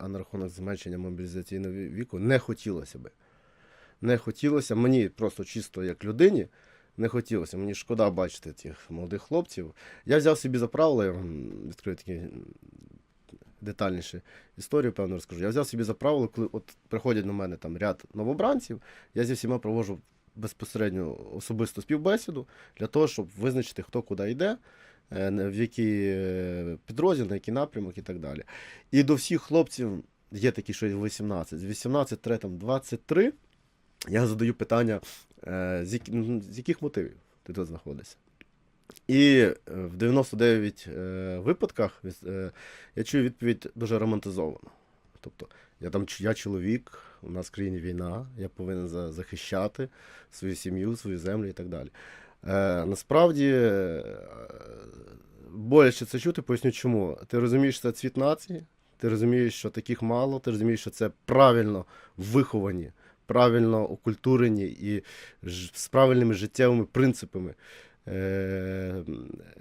а на рахунок зменшення мобілізаційного віку не хотілося би. Не хотілося, мені просто чисто як людині, не хотілося. Мені шкода бачити тих молодих хлопців. Я взяв собі за правило, я вам відкрию такі детальніше історію, певно, розкажу. Я взяв собі за правило, коли от приходять до мене там ряд новобранців, я зі всіма проводжу безпосередньо особисту співбесіду для того, щоб визначити, хто куди йде, в який е, підрозділ, на який напрямок і так далі. І до всіх хлопців є такі, що й 18, з 18 3, там, 23, я задаю питання, е, ну, з яких мотивів ти тут знаходишся. І е, в 99 е, випадках е, я чую відповідь дуже романтизовано. Тобто, я там я чоловік, у нас в країні війна, я повинен захищати свою сім'ю, свою землю і так далі. Е, насправді, е, боляче це чути, поясню чому. Ти розумієш, що це цвіт нації, ти розумієш, що таких мало, ти розумієш, що це правильно виховані, правильно окультурені і з правильними життєвими принципами е,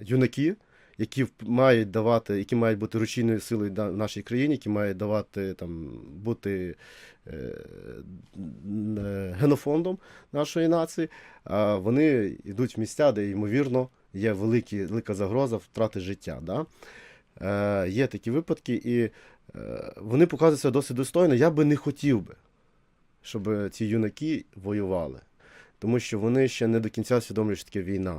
юнаки, які мають давати, які мають бути рушійною силою в нашій країні, які мають давати там бути е, е, генофондом нашої нації, а вони йдуть в місця, де ймовірно є великі, велика загроза втрати життя. Да? Е, є такі випадки, і е, вони показуються досить достойно. Я би не хотів би, щоб ці юнаки воювали. Тому що вони ще не до кінця усвідомлюють, що таке війна.